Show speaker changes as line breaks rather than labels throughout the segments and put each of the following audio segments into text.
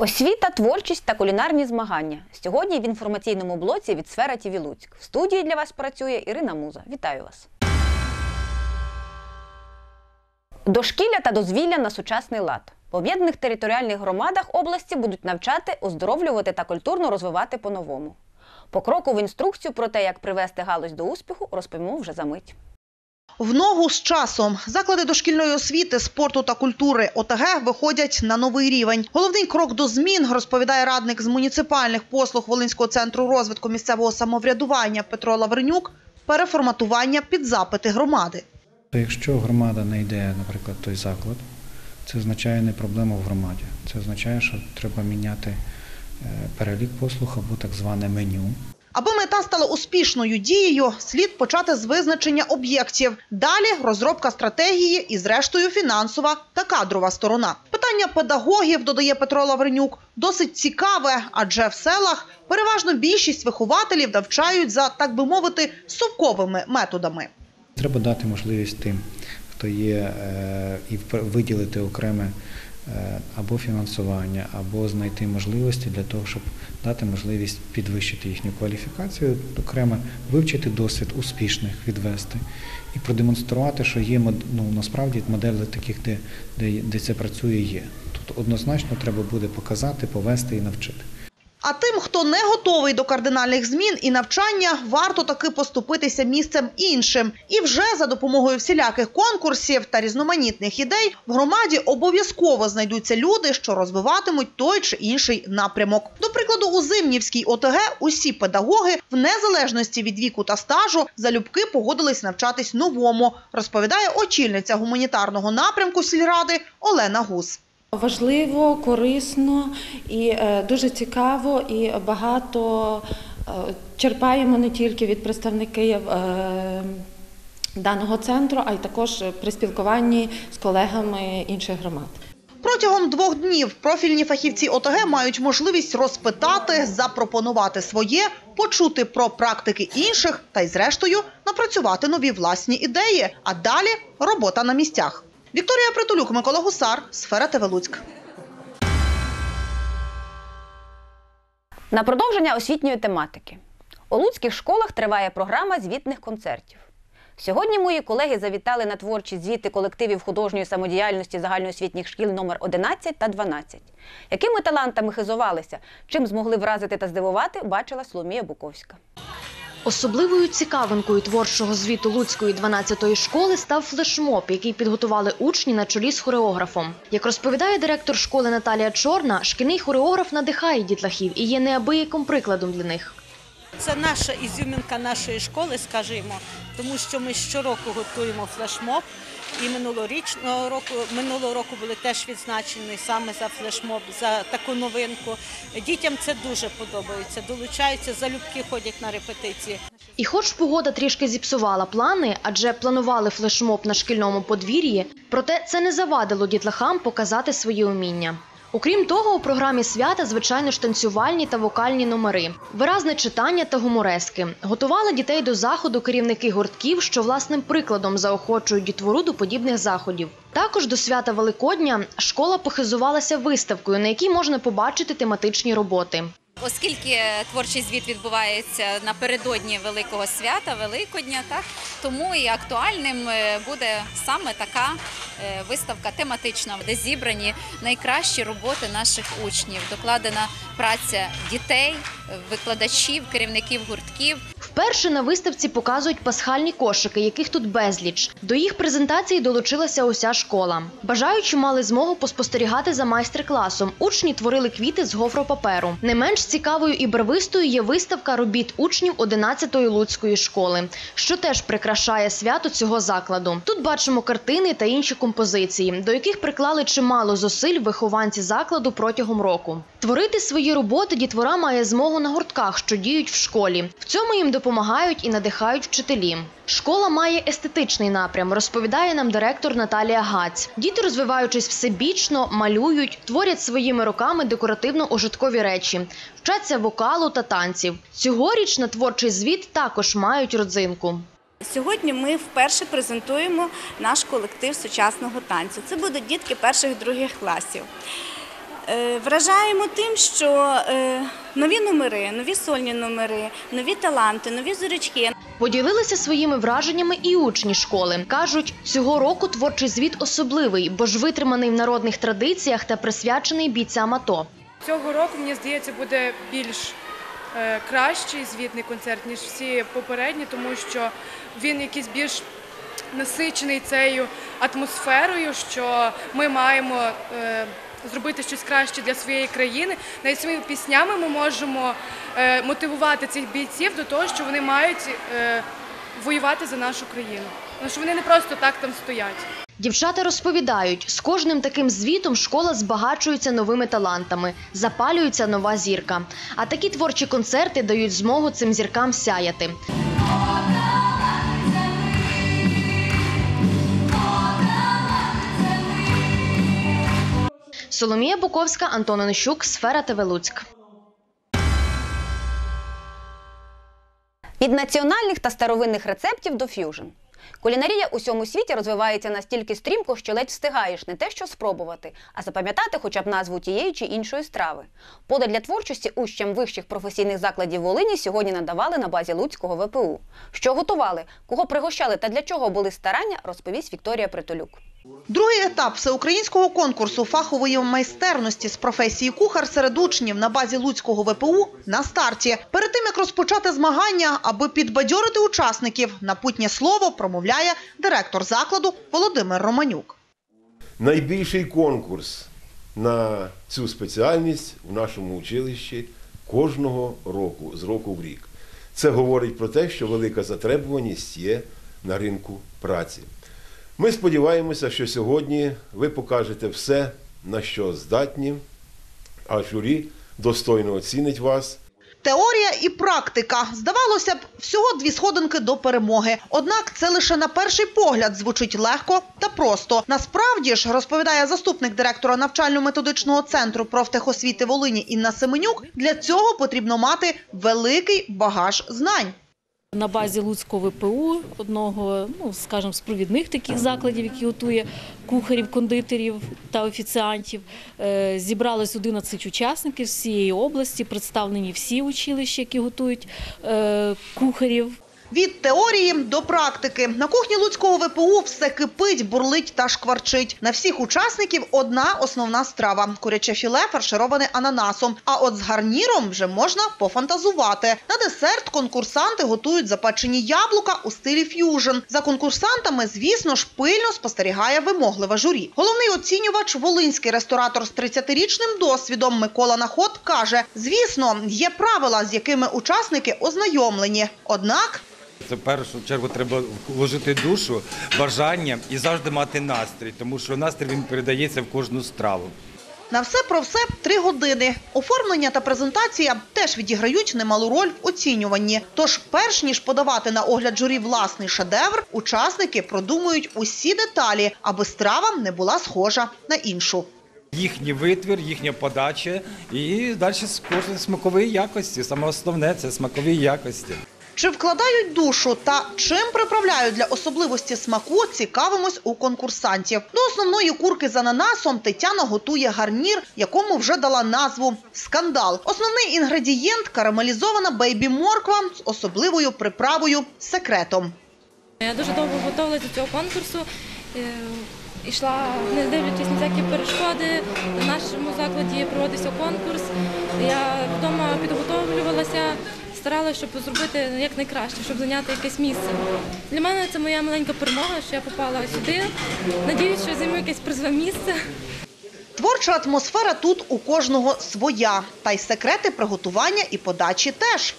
Освіта, творчість та кулінарні змагання. Сьогодні в інформаційному блоці від сфера ТІВІ Луцьк. В студії для вас працює Ірина Муза. Вітаю вас. Дошкілля та дозвілля на сучасний лад. В об'єднаних територіальних громадах області будуть навчати, оздоровлювати та культурно розвивати по-новому. Покрокову інструкцію про те, як привести галузь до успіху, розповімо вже за мить.
В ногу з часом заклади дошкільної освіти, спорту та культури ОТГ виходять на новий рівень. Головний крок до змін, розповідає радник з муніципальних послуг Волинського центру розвитку місцевого самоврядування Петро Лавренюк – переформатування під запити громади.
Якщо громада не йде, наприклад, той заклад, це означає не проблема в громаді. Це означає, що треба міняти е, перелік послуг або так зване меню.
Аби мета стала успішною дією, слід почати з визначення об'єктів. Далі розробка стратегії і, зрештою, фінансова та кадрова сторона. Питання педагогів, додає Петро Лавренюк, досить цікаве, адже в селах переважно більшість вихователів навчають за, так би мовити, совковими методами.
Треба дати можливість тим, хто є, е, і виділити окреме або фінансування, або знайти можливості для того, щоб дати можливість підвищити їхню кваліфікацію, окремо вивчити досвід успішних, відвести і продемонструвати, що є ну, насправді моделі таких, де, де, де це працює, є. Тут однозначно треба буде показати, повести і навчити.
А тим, хто не готовий до кардинальних змін і навчання, варто таки поступитися місцем іншим. І вже за допомогою всіляких конкурсів та різноманітних ідей в громаді обов'язково знайдуться люди, що розвиватимуть той чи інший напрямок. До прикладу, у Зимнівській ОТГ усі педагоги, в незалежності від віку та стажу, залюбки погодились навчатись новому, розповідає очільниця гуманітарного напрямку сільради Олена Гус.
Важливо, корисно і е, дуже цікаво, і багато е, черпаємо не тільки від представників е, даного центру, а й також при спілкуванні з колегами інших громад.
Протягом двох днів профільні фахівці ОТГ мають можливість розпитати, запропонувати своє, почути про практики інших та й, зрештою, напрацювати нові власні ідеї. А далі робота на місцях. Вікторія Притулюк, Микола Гусар, Сфера ТВ Луцьк.
На продовження освітньої тематики. У луцьких школах триває програма звітних концертів. Сьогодні мої колеги завітали на творчі звіти колективів художньої самодіяльності загальноосвітніх шкіл номер 11 та 12. Якими талантами хизувалися, чим змогли вразити та здивувати, бачила Соломія Буковська.
Особливою цікавинкою творчого звіту Луцької 12-ї школи став флешмоб, який підготували учні на чолі з хореографом. Як розповідає директор школи Наталія Чорна, шкільний хореограф надихає дітлахів і є неабияким прикладом для них.
Це наша ізюмінка нашої школи, скажімо, тому що ми щороку готуємо флешмоб. І минулорічного року минулого року були теж відзначені саме за флешмоб, за таку новинку. Дітям це дуже подобається. Долучаються, залюбки ходять на репетиції.
І хоч погода трішки зіпсувала плани, адже планували флешмоб на шкільному подвір'ї, проте це не завадило дітлахам показати свої уміння. Окрім того, у програмі свята, звичайно ж, танцювальні та вокальні номери, виразне читання та гуморески. Готували дітей до заходу керівники гуртків, що власним прикладом заохочують дітвору до подібних заходів. Також до свята Великодня школа похизувалася виставкою, на якій можна побачити тематичні роботи.
Оскільки творчий звіт відбувається напередодні великого свята, Великодня, так тому і актуальним е, буде саме така е, виставка тематична, де зібрані найкращі роботи наших учнів, докладена праця дітей, викладачів, керівників гуртків.
Вперше на виставці показують пасхальні кошики, яких тут безліч. До їх презентації долучилася уся школа. Бажаючі мали змогу поспостерігати за майстер-класом. Учні творили квіти з гофропаперу. Не менш цікавою і барвистою є виставка робіт учнів 11-ї луцької школи, що теж прикрашає свято цього закладу. Тут бачимо картини та інші композиції, до яких приклали чимало зусиль вихованці закладу протягом року. Творити свої роботи дітвора має змогу на гуртках, що діють в школі. В цьому їм допомагають і надихають вчителі. Школа має естетичний напрям, розповідає нам директор Наталія Гаць. Діти, розвиваючись всебічно, малюють, творять своїми руками декоративно-ужиткові речі, вчаться вокалу та танців. Цьогоріч на творчий звіт також мають родзинку.
Сьогодні ми вперше презентуємо наш колектив сучасного танцю. Це будуть дітки перших других класів. Е, Вражаємо тим, що е, нові номери, нові сольні номери, нові таланти, нові зорячки.
Поділилися своїми враженнями і учні школи. Кажуть, цього року творчий звіт особливий, бо ж витриманий в народних традиціях та присвячений бійцям АТО.
Цього року, мені здається, буде більш е, кращий звітний концерт, ніж всі попередні, тому що він якийсь більш насичений цією атмосферою, що ми маємо зробити щось краще для своєї країни. Навіть своїми піснями ми можемо е, мотивувати цих бійців до того, що вони мають е, воювати за нашу країну. Тому що вони не просто так там стоять.
Дівчата розповідають, з кожним таким звітом школа збагачується новими талантами, запалюється нова зірка. А такі творчі концерти дають змогу цим зіркам сяяти. Соломія Буковська, Антон Онищук, Сфера ТВ Луцьк.
Від національних та старовинних рецептів до ф'южн. Кулінарія у всьому світі розвивається настільки стрімко, що ледь встигаєш не те, що спробувати, а запам'ятати хоча б назву тієї чи іншої страви. Поди для творчості учням вищих професійних закладів Волині сьогодні надавали на базі Луцького ВПУ. Що готували, кого пригощали та для чого були старання, розповість Вікторія Притулюк.
Другий етап всеукраїнського конкурсу фахової майстерності з професії кухар серед учнів на базі Луцького ВПУ на старті. Перед тим як розпочати змагання, аби підбадьорити учасників, напутнє слово промовляє директор закладу Володимир Романюк.
Найбільший конкурс на цю спеціальність у нашому училищі кожного року, з року в рік. Це говорить про те, що велика затребуваність є на ринку праці. Ми сподіваємося, що сьогодні ви покажете все, на що здатні, а журі достойно оцінить вас.
Теорія і практика. Здавалося б, всього дві сходинки до перемоги. Однак це лише на перший погляд звучить легко та просто. Насправді ж, розповідає заступник директора навчально-методичного центру профтехосвіти Волині Інна Семенюк, для цього потрібно мати великий багаж знань.
На базі Луцького ВПУ, одного, ну скажімо, з провідних таких закладів, які готує кухарів, кондитерів та офіціантів, е, зібралось 11 учасників з цієї області, представлені всі училища, які готують е, кухарів.
Від теорії до практики на кухні Луцького ВПУ все кипить, бурлить та шкварчить. На всіх учасників одна основна страва – куряче філе, фаршироване ананасом. А от з гарніром вже можна пофантазувати. На десерт конкурсанти готують запечені яблука у стилі ф'южн. За конкурсантами, звісно ж, пильно спостерігає вимогливе журі. Головний оцінювач, волинський ресторатор з 30-річним досвідом Микола Наход каже: звісно, є правила, з якими учасники ознайомлені. Однак
Це в першу чергу треба вложити душу, бажання і завжди мати настрій, тому що настрій він передається в кожну страву.
На все про все три години. Оформлення та презентація теж відіграють немалу роль в оцінюванні. Тож, перш ніж подавати на огляд журі власний шедевр, учасники продумують усі деталі, аби страва не була схожа на іншу.
Їхній витвір, їхня подача і далі кожен смакові якості. Саме основне це смакові якості.
Чи вкладають душу та чим приправляють для особливості смаку, цікавимось у конкурсантів. До основної курки з ананасом Тетяна готує гарнір, якому вже дала назву «Скандал». Основний інгредієнт – карамелізована бейбі-морква з особливою приправою «Секретом».
Я дуже довго готувалася до цього конкурсу. Е, Ішла, не дивлячись на всякі перешкоди. В нашому закладі проводився конкурс. Я вдома підготовлювалася, старалася, щоб зробити якнайкраще, щоб зайняти якесь місце. Для мене це моя маленька перемога, що я попала сюди. Надіюсь, що займу якесь призове місце.
Творча атмосфера тут у кожного своя. Та й секрети приготування і подачі теж.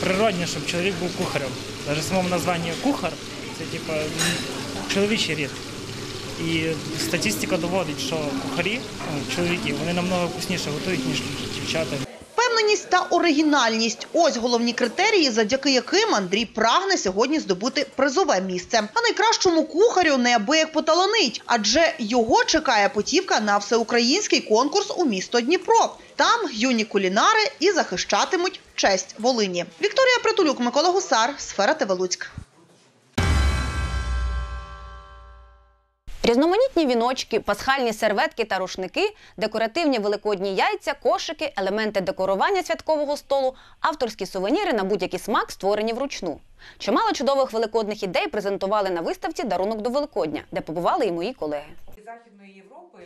Природні, щоб чоловік був кухарем. Навіть в самому названні кухар це типу чоловічий рід. І статистика доводить, що кухарі, ну, чоловіки, вони намного вкусніше готують, ніж дівчата.
Впевненість та оригінальність – ось головні критерії, завдяки яким Андрій прагне сьогодні здобути призове місце. А найкращому кухарю неабияк поталанить, адже його чекає путівка на всеукраїнський конкурс у місто Дніпро. Там юні кулінари і захищатимуть честь Волині. Вікторія Притулюк, Микола Гусар, Сфера ТВ
Різноманітні віночки, пасхальні серветки та рушники, декоративні великодні яйця, кошики, елементи декорування святкового столу, авторські сувеніри на будь-який смак створені вручну. Чимало чудових великодних ідей презентували на виставці Дарунок до Великодня, де побували і мої колеги.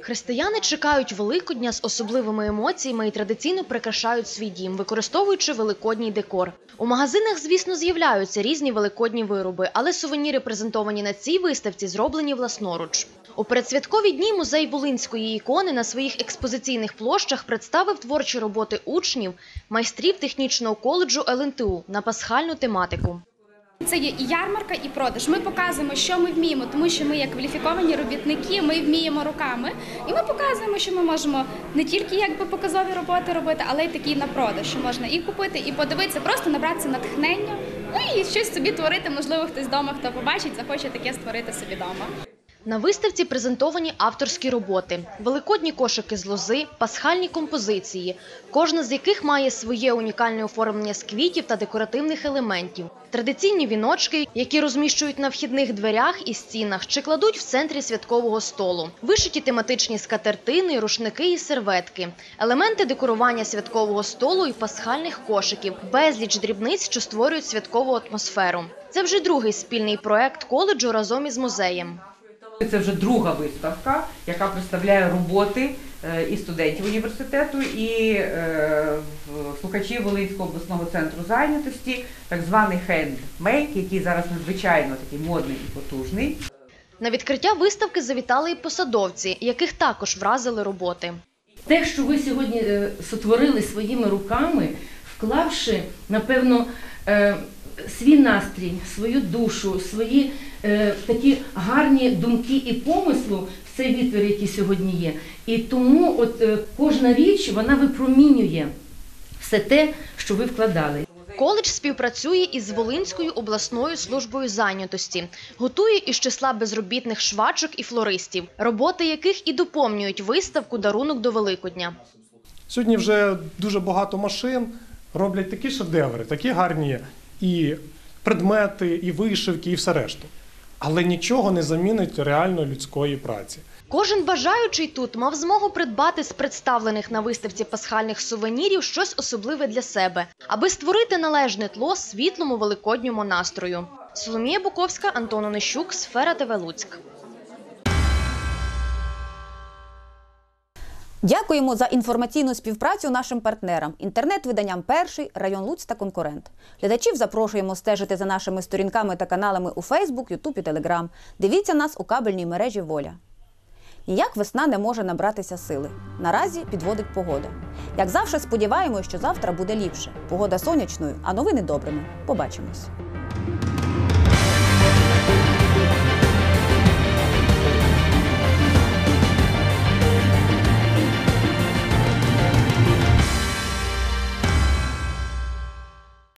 Християни чекають Великодня з особливими емоціями і традиційно прикрашають свій дім, використовуючи великодній декор. У магазинах, звісно, з'являються різні великодні вироби, але сувеніри, презентовані на цій виставці, зроблені власноруч. У передсвяткові дні музей Волинської ікони на своїх експозиційних площах представив творчі роботи учнів, майстрів технічного коледжу ЛНТУ на пасхальну тематику.
Це є і ярмарка, і продаж. Ми показуємо, що ми вміємо, тому що ми, як кваліфіковані робітники, ми вміємо руками, і ми показуємо, що ми можемо не тільки якби показові роботи робити, але й такі на продаж, що можна і купити, і подивитися, просто набратися натхнення, ну і щось собі творити. Можливо, хтось вдома, хто побачить, захоче таке створити собі вдома.
На виставці презентовані авторські роботи, великодні кошики з лози, пасхальні композиції, кожна з яких має своє унікальне оформлення з квітів та декоративних елементів, традиційні віночки, які розміщують на вхідних дверях і стінах, чи кладуть в центрі святкового столу, вишиті тематичні скатертини, рушники і серветки, елементи декорування святкового столу і пасхальних кошиків, безліч дрібниць, що створюють святкову атмосферу. Це вже другий спільний проект коледжу разом із музеєм.
Це вже друга виставка, яка представляє роботи е, і студентів університету, і е, слухачів Волинського обласного центру зайнятості, так званий хендмейк, який зараз надзвичайно такий модний і потужний.
На відкриття виставки завітали і посадовці, яких також вразили роботи.
Те, що ви сьогодні е, сотворили своїми руками, вклавши, напевно, свій настрій, свою душу, свої е, такі гарні думки і помислу в цей витвір, який сьогодні є. І тому от е, кожна річ вона випромінює все те, що ви вкладали.
Коледж співпрацює із Волинською обласною службою зайнятості, готує із числа безробітних швачок і флористів, роботи яких і доповнюють виставку Дарунок до Великодня.
Сьогодні вже дуже багато машин роблять такі шедеври, такі гарні і предмети, і вишивки, і все решту. Але нічого не замінить реально людської праці.
Кожен бажаючий тут мав змогу придбати з представлених на виставці пасхальних сувенірів щось особливе для себе, аби створити належне тло світлому великодньому настрою. Соломія Буковська, Антон Онищук, Сфера ТВ Луцьк.
Дякуємо за інформаційну співпрацю нашим партнерам, інтернет-виданням Перший, район Луць та конкурент. Глядачів запрошуємо стежити за нашими сторінками та каналами у Фейсбук, Ютуб і Телеграм. Дивіться нас у кабельній мережі Воля. Ніяк весна не може набратися сили. Наразі підводить погода. Як завжди, сподіваємось, що завтра буде ліпше. Погода сонячною, а новини добрими. Побачимось.